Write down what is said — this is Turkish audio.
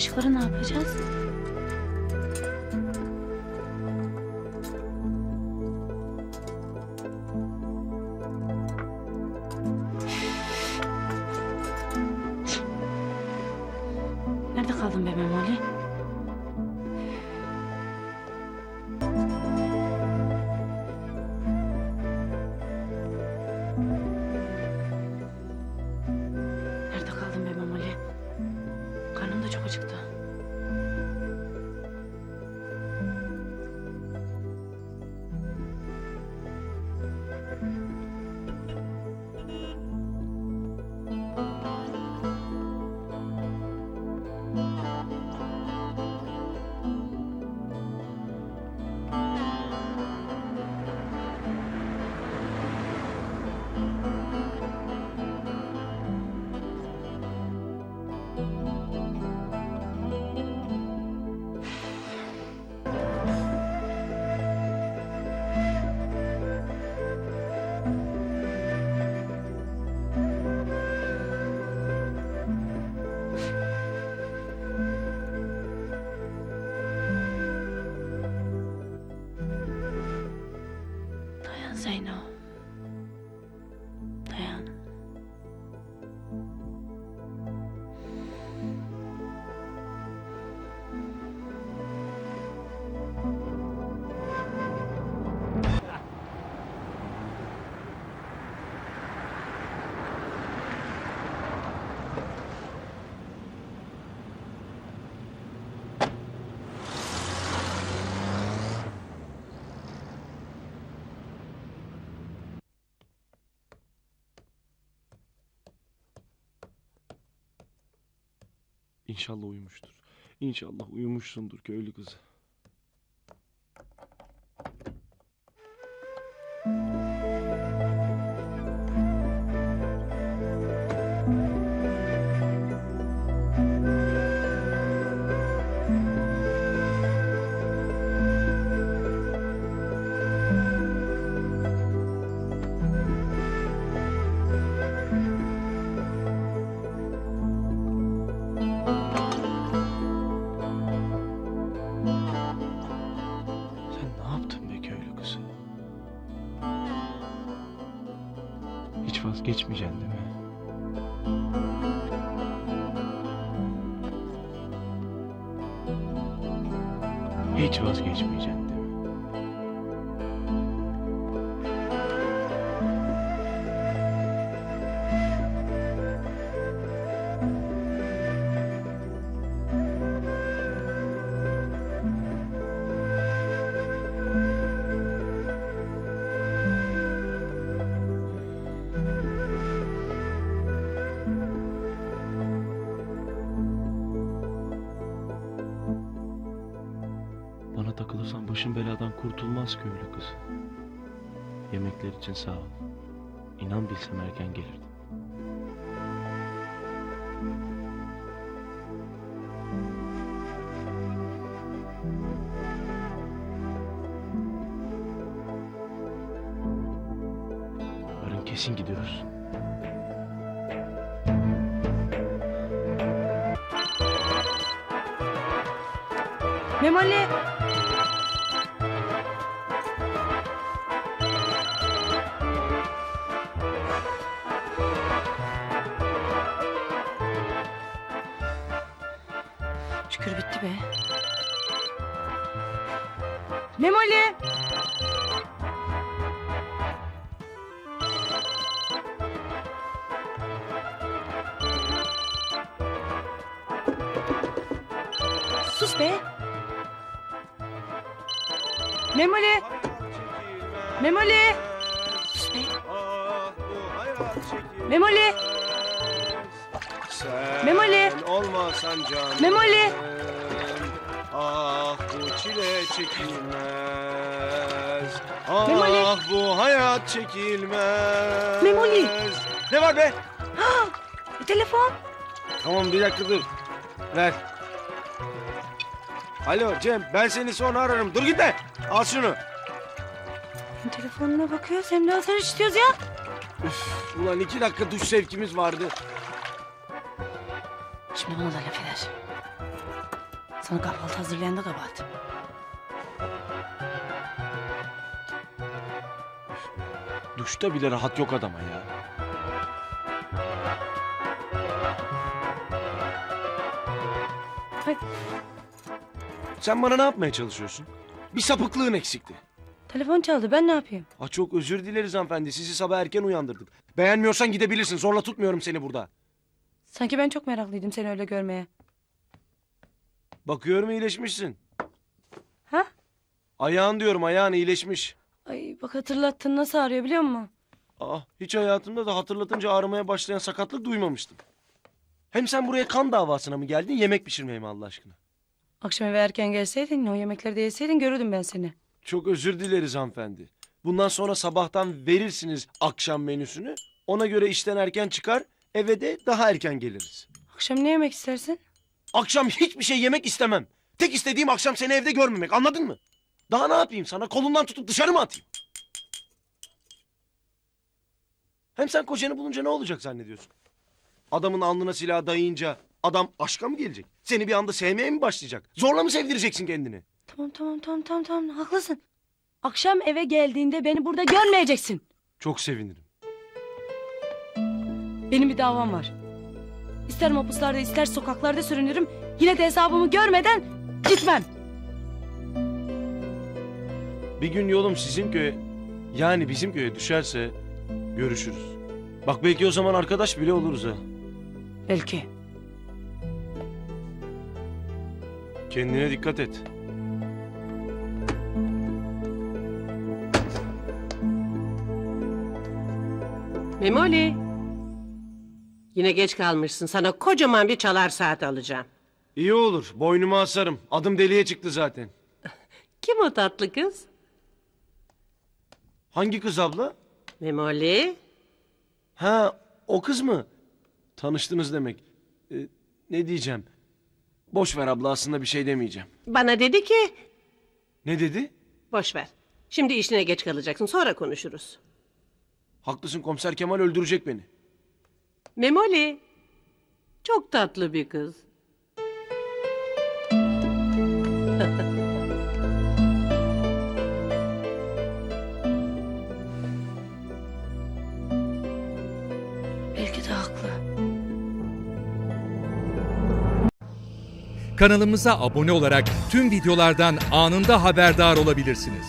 Kaşıkları ne yapacağız? Nerede kaldın be Memoli? I know. İnşallah uyumuştur. İnşallah uyumuşsundur köylü kızı. Hiç vazgeçmeyeceksin değil mi? Hiç vazgeçmeyeceksin başın beladan kurtulmaz köylü kızı. Yemekler için sağ ol. İnan bilsem erken gelirdim. Yarın kesin gidiyoruz. Memoli! Şükür bitti be. Memoli! Sus be! Memoli! Memoli! Sus be! Memoli! Sen Memoli! olmasan canım. Memoli! Ah bu çile çekilmez. Ah Memoli! bu hayat çekilmez. Memoli! Ne var be? E, telefon. Tamam bir dakika dur. Ver. Alo Cem ben seni sonra ararım. Dur gitme. Al şunu. Telefonuna bakıyoruz hem de hasar istiyoruz ya. Ulan iki dakika duş sevkimiz vardı. Şimdi buna da laf eder. Sana kahvaltı hazırlayan da kabahat. Duşta bile rahat yok adama ya. Hay. Sen bana ne yapmaya çalışıyorsun? Bir sapıklığın eksikti. Telefon çaldı ben ne yapayım? Ah çok özür dileriz hanımefendi. Sizi sabah erken uyandırdık. Beğenmiyorsan gidebilirsin. Zorla tutmuyorum seni burada. Sanki ben çok meraklıydım seni öyle görmeye. Bakıyorum iyileşmişsin. Ha? Ayağın diyorum ayağın iyileşmiş. Ay bak hatırlattın nasıl ağrıyor biliyor musun? Ah hiç hayatımda da hatırlatınca ağrımaya başlayan sakatlık duymamıştım. Hem sen buraya kan davasına mı geldin yemek pişirmeye mi Allah aşkına? Akşam eve erken gelseydin o yemekleri de yeseydin görürdüm ben seni. Çok özür dileriz hanımefendi. Bundan sonra sabahtan verirsiniz akşam menüsünü. Ona göre işten erken çıkar eve de daha erken geliriz. Akşam ne yemek istersin? Akşam hiçbir şey yemek istemem. Tek istediğim akşam seni evde görmemek anladın mı? Daha ne yapayım sana kolundan tutup dışarı mı atayım? Hem sen kocanı bulunca ne olacak zannediyorsun? Adamın alnına silah dayayınca adam aşka mı gelecek? Seni bir anda sevmeye mi başlayacak? Zorla mı sevdireceksin kendini? Tamam tamam tamam tamam tamam haklısın. Akşam eve geldiğinde beni burada görmeyeceksin. Çok sevinirim. Benim bir davam var. İster mapuslarda ister sokaklarda sürünürüm. Yine de hesabımı görmeden gitmem. Bir gün yolum sizin köye yani bizim köye düşerse görüşürüz. Bak belki o zaman arkadaş bile oluruz ha. Belki. Kendine dikkat et. Memoli. Yine geç kalmışsın. Sana kocaman bir çalar saat alacağım. İyi olur. Boynuma asarım. Adım deliye çıktı zaten. Kim o tatlı kız? Hangi kız abla? Memoli. Ha o kız mı? Tanıştınız demek. Ee, ne diyeceğim? Boş ver abla aslında bir şey demeyeceğim. Bana dedi ki... Ne dedi? Boş ver. Şimdi işine geç kalacaksın. Sonra konuşuruz. Haklısın komiser Kemal öldürecek beni. Memoli. Çok tatlı bir kız. Belki de haklı. Kanalımıza abone olarak tüm videolardan anında haberdar olabilirsiniz.